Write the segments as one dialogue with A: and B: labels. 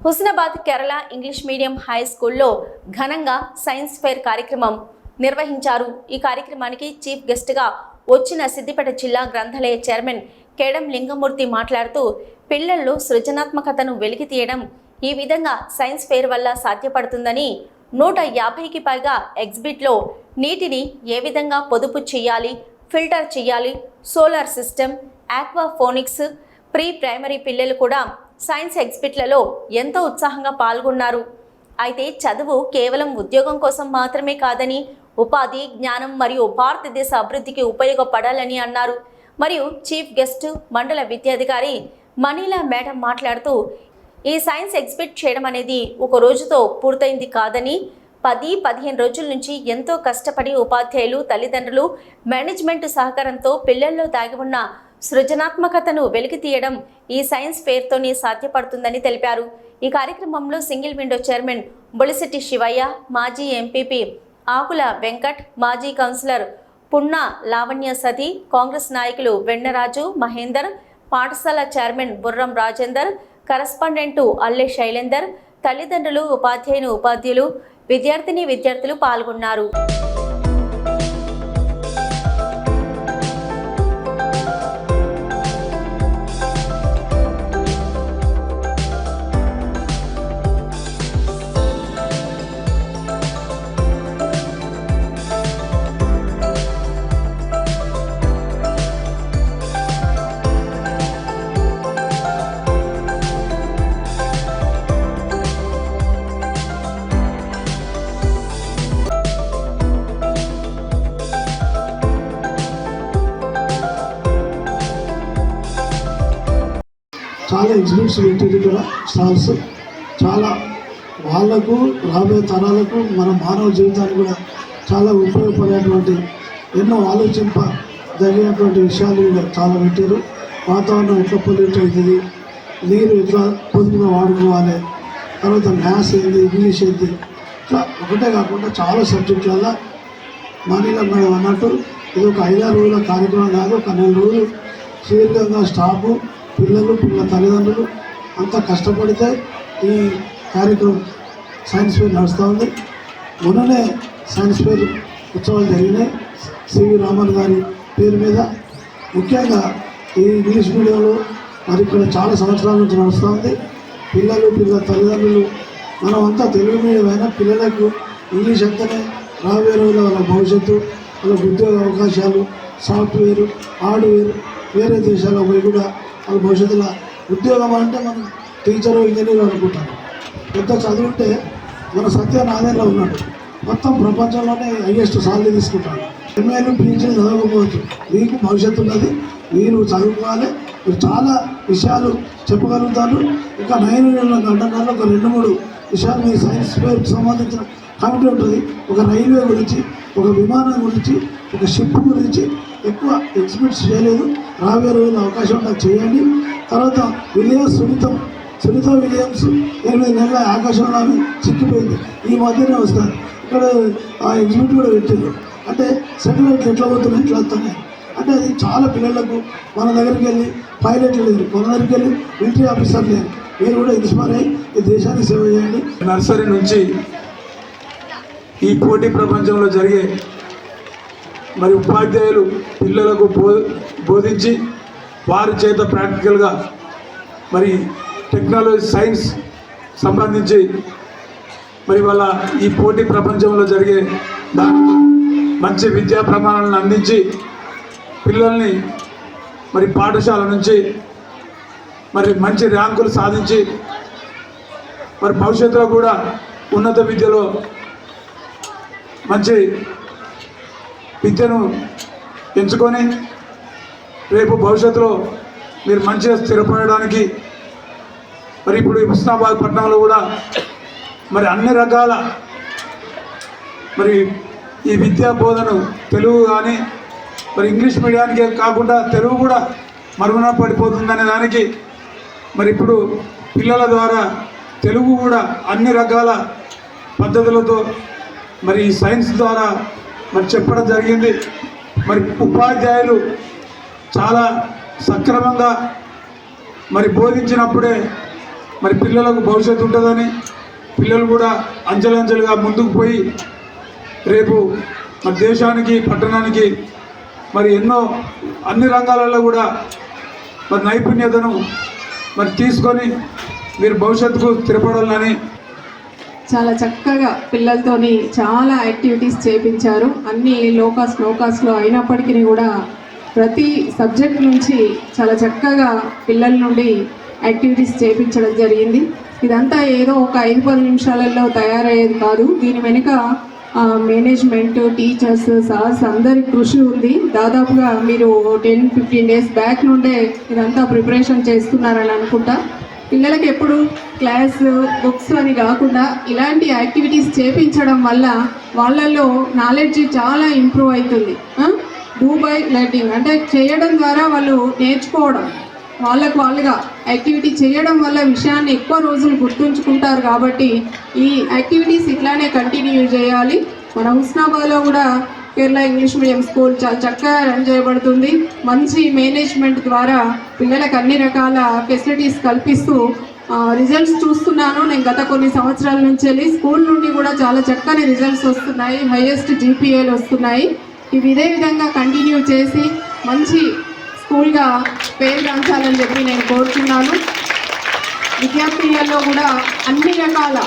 A: Husnabad Kerala English medium high స్కూల్లో ఘనంగా science fair కార్యక్రమం నిర్వహించారు. ఈ కార్యక్రమానికి చీఫ్ గెస్ట్గా వచ్చిన సిద్దిపేట జిల్లా గ్రంథాలయ చైర్మన్ కేడం లింగమూర్తి మాట్లాడుతూ పిల్లల్లో సృజనాత్మకతను వెలికి తీయడం ఈ విధంగా సైన్స్ ఫెయిర్ వల్ల సాధ్యపడుతుందని నూట యాభైకి పైగా ఎగ్జిబిట్లో నీటిని ఏ విధంగా పొదుపు చేయాలి ఫిల్టర్ చేయాలి solar system aquaponics pre primary పిల్లలు కూడా సైన్స్ ఎగ్జిబిట్లలో ఎంతో ఉత్సాహంగా పాల్గొన్నారు? అయితే చదువు కేవలం ఉద్యోగం కోసం మాత్రమే కాదని ఉపాధి జ్ఞానం మరియు భారతదేశ అభివృద్ధికి ఉపయోగపడాలని అన్నారు. మరియు చీఫ్ గెస్ట్ మండల విద్యాధికారి మనీలా మేడం మాట్లాడుతూ ఈ సైన్స్ ఎగ్జిబిట్ చేయడం అనేది ఒక రోజుతో పూర్తయింది కాదని పది పదిహేను రోజుల నుంచి ఎంతో కష్టపడి ఉపాధ్యాయులు తల్లిదండ్రులు మేనేజ్మెంట్ సహకారంతో పిల్లల్లో దాగి ఉన్న సృజనాత్మకతను వెలికి తీయడం ఈ సైన్స్ ఫేర్తోనే సాధ్యపడుతుందని తెలిపారు. ఈ కార్యక్రమంలో single window chairman Bolisetti Sivayya మాజీ ఎంపీపీ ఆకుల వెంకట్ మాజీ కౌన్సిలర్ పున్న లావణ్య సతి కాంగ్రెస్ నాయకులు వెన్నరాజు మహేందర్ పాఠశాల చైర్మన్ బుర్రం రాజేందర్ కరస్పాండెంటు అల్లె శైలేందర్ తల్లిదండ్రులు ఉపాధ్యాయుని ఉపాధ్యులు విద్యార్థిని విద్యార్థులు పాల్గొన్నారు.
B: చాలా ఎగ్జిబిట్స్ పెట్టారు ఇక్కడ స్టాల్స్ చాలా వాళ్ళకు రాబోయే తరాలకు మన మానవ జీవితానికి కూడా చాలా ఉపయోగపడేటువంటి ఎన్నో ఆలోచింప జరిగినటువంటి విషయాలు చాలా పెట్టారు. వాతావరణం ఎట్లా పొల్యూట్ అవుతుంది నీరు ఎట్లా పొదుపుగా వాడుకోవాలి తర్వాత మ్యాథ్స్ ఏంది ఇంగ్లీష్ ఏంది ఇట్లా ఒకటే కాకుండా చాలా సబ్జెక్టులలో మనీలో మేడం అన్నట్టు ఇది ఒక ఐదారు రోజుల కార్యక్రమం కాదు ఒక నెల రోజులు సుదీర్ఘంగా స్టాఫ్ పిల్లలు పిల్లల తల్లిదండ్రులు అంతా కష్టపడితే ఈ కార్యక్రమం సైన్స్ ఫేర్ నడుస్తూ ఉంది. మొన్ననే సైన్స్ ఫేర్ ఉత్సవాలు జరిగినాయి. సివి రామన్ గారి పేరు మీద. ముఖ్యంగా ఈ ఇంగ్లీష్ మీడియంలో మరి ఇక్కడ చాలా సంవత్సరాల నుంచి నడుస్తూ ఉంది. పిల్లలు పిల్లల తల్లిదండ్రులు మనం అంతా తెలుగు మీడియం అయినా పిల్లలకు ఇంగ్లీష్ అంతనే రాబోయే రోజుల వాళ్ళ భవిష్యత్తు వాళ్ళ ఉద్యోగ అవకాశాలు సాఫ్ట్వేర్ హార్డ్వేర్ వేరే దేశాల్లో పోయి కూడా వాళ్ళ భవిష్యత్తులో ఉద్యోగం అంటే మనం టీచరు ఇంజనీర్ అనుకుంటారు పెద్ద చదువుంటే మన సత్య నాదేలో ఉన్నాడు. మొత్తం ప్రపంచంలోనే హైయెస్ట్ సాలరీ తీసుకుంటాడు. ఎంఏలు పీజీలు చదవకపోవచ్చు. మీకు భవిష్యత్తు ఉన్నది మీరు చదువుకోవాలి. మీరు చాలా విషయాలు చెప్పగలుగుతారు ఇంకా నైన్ గంటన్నరలో ఒక రెండు మూడు విషయాలు మీ సైన్స్ ఫేర్కి సంబంధించిన కమిటీ ఉంటుంది. ఒక రైల్వే గురించి ఒక విమానం గురించి ఒక షిప్ గురించి ఎక్కువ ఎగ్జిబిట్స్ చేయలేదు. రాబోయే రోజుల్లో అవకాశం నాకు చేయండి. తర్వాత విలియమ్స్ సునీతం సునీత విలియమ్స్ ఎనిమిది నెలల ఆకాశంలో ఆమె చిక్కిపోయింది. ఈ మధ్యనే వస్తారు ఇక్కడ ఆ ఎగ్జిబిట్ కూడా పెట్టారు అంటే సెటిలైట్లు ఎట్లా పోతున్నాయి ఎట్లా వస్తున్నాయి? అంటే అది చాలా పిల్లలకు మన దగ్గరికి వెళ్ళి పైలట్లు లేరు. మన దగ్గరికి వెళ్ళి మిలిటరీ ఆఫీసర్ లేరు. మీరు కూడా ఇన్స్పైర్ అయ్యి ఈ దేశానికి సేవ చేయండి.
C: నర్సరీ నుంచి ఈ పోటీ ప్రపంచంలో జరిగే మరి ఉపాధ్యాయులు పిల్లలకు బో బోధించి వారి చేత ప్రాక్టికల్గా మరి టెక్నాలజీ సైన్స్ సంబంధించి మరి వాళ్ళ ఈ పోటీ ప్రపంచంలో జరిగే దానికి మంచి విద్యా ప్రమాణాలను అందించి పిల్లల్ని మరి పాఠశాల నుంచి మరి మంచి ర్యాంకులు సాధించి మరి భవిష్యత్తులో కూడా ఉన్నత విద్యలో మంచి విద్యను ఎంచుకొని రేపు భవిష్యత్తులో మీరు మంచిగా స్థిరపడడానికి మరి ఇప్పుడు హుస్నాబాద్ పట్టణంలో కూడా మరి అన్ని రకాల మరి ఈ విద్యా బోధన తెలుగు కానీ మరి ఇంగ్లీష్ మీడియానికే కాకుండా తెలుగు కూడా మరుగున పడిపోతుందనే దానికి మరి ఇప్పుడు పిల్లల ద్వారా తెలుగు కూడా అన్ని రకాల పద్ధతులతో మరి సైన్స్ ద్వారా మరి చెప్పడం జరిగింది. మరి ఉపాధ్యాయులు చాలా సక్రమంగా మరి బోధించినప్పుడే మరి పిల్లలకు భవిష్యత్తు ఉంటుందని పిల్లలు కూడా అంచెలంచెలుగా ముందుకు పోయి రేపు మన దేశానికి పట్టణానికి మరి ఎన్నో అన్ని రంగాలలో కూడా మరి నైపుణ్యతను మరి తీసుకొని మీరు భవిష్యత్తుకు స్థిరపడాలని
D: చాలా చక్కగా పిల్లలతోని చాలా యాక్టివిటీస్ చేపించారు. అన్ని లోకాస్ లోకాస్లో అయినప్పటికీ కూడా ప్రతి సబ్జెక్ట్ నుంచి చాలా చక్కగా పిల్లల నుండి యాక్టివిటీస్ చేపించడం జరిగింది. ఇదంతా ఏదో ఒక ఐదు పది నిమిషాలలో తయారయ్యేది కాదు. దీని వెనుక మేనేజ్మెంట్ టీచర్స్ సార్స్ అందరి కృషి ఉంది. దాదాపుగా మీరు టెన్ ఫిఫ్టీన్ డేస్ బ్యాక్ నుండే ఇదంతా ప్రిపరేషన్ చేస్తున్నారని అనుకుంటా. పిల్లలకి ఎప్పుడు క్లాస్ బుక్స్ అని కాకుండా ఇలాంటి యాక్టివిటీస్ చేపించడం వల్ల వాళ్ళల్లో నాలెడ్జ్ చాలా ఇంప్రూవ్ అవుతుంది. డూ బై లెర్నింగ్ అంటే చేయడం ద్వారా వాళ్ళు నేర్చుకోవడం. వాళ్ళకు వాళ్ళుగా యాక్టివిటీ చేయడం వల్ల విషయాన్ని ఎక్కువ రోజులు గుర్తుంచుకుంటారు కాబట్టి ఈ యాక్టివిటీస్ ఇట్లానే కంటిన్యూ చేయాలి. మన హుస్నాబాద్లో కూడా కేరళ ఇంగ్లీష్ మీడియం స్కూల్ చాలా చక్కగా రన్ చేయబడుతుంది. మంచి మేనేజ్మెంట్ ద్వారా పిల్లలకు అన్ని రకాల ఫెసిలిటీస్ కల్పిస్తూ రిజల్ట్స్ చూస్తున్నాను. నేను గత కొన్ని సంవత్సరాల నుంచి వెళ్ళి స్కూల్ నుండి కూడా చాలా చక్కని రిజల్ట్స్ వస్తున్నాయి. హైయెస్ట్ జీపీఏలు వస్తున్నాయి. ఇవి ఇదే విధంగా కంటిన్యూ చేసి మంచి స్కూల్గా పేరు గాంచాలని చెప్పి నేను కోరుతున్నాను. విద్యార్థినులలో కూడా అన్ని రకాల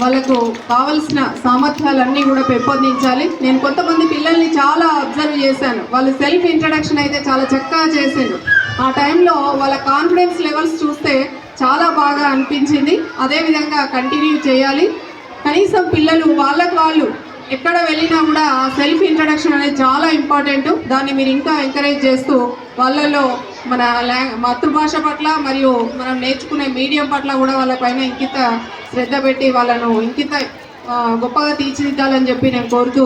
D: వాళ్ళకు కావలసిన సామర్థ్యాలన్నీ కూడా పెంపొందించాలి. నేను కొంతమంది పిల్లల్ని చాలా అబ్జర్వ్ చేశాను. వాళ్ళు సెల్ఫ్ ఇంట్రడక్షన్ అయితే చాలా చక్కగా చేసిండు ఆ టైంలో వాళ్ళ కాన్ఫిడెన్స్ లెవెల్స్ చూస్తే చాలా బాగా అనిపించింది. అదేవిధంగా కంటిన్యూ చేయాలి. కనీసం పిల్లలు వాళ్ళకు వాళ్ళు ఎక్కడ వెళ్ళినా కూడా సెల్ఫ్ ఇంట్రడక్షన్ అనేది చాలా ఇంపార్టెంట్. దాన్ని మీరు ఇంకా ఎంకరేజ్ చేస్తూ వాళ్ళలో మన మాతృభాష పట్ల మరియు మనం నేర్చుకునే మీడియం పట్ల కూడా వాళ్ళపైన ఇంకిత శ్రద్ధ పెట్టి వాళ్ళను ఇంకిత గొప్పగా తీర్చిదిద్దాలని చెప్పి నేను కోరుతూ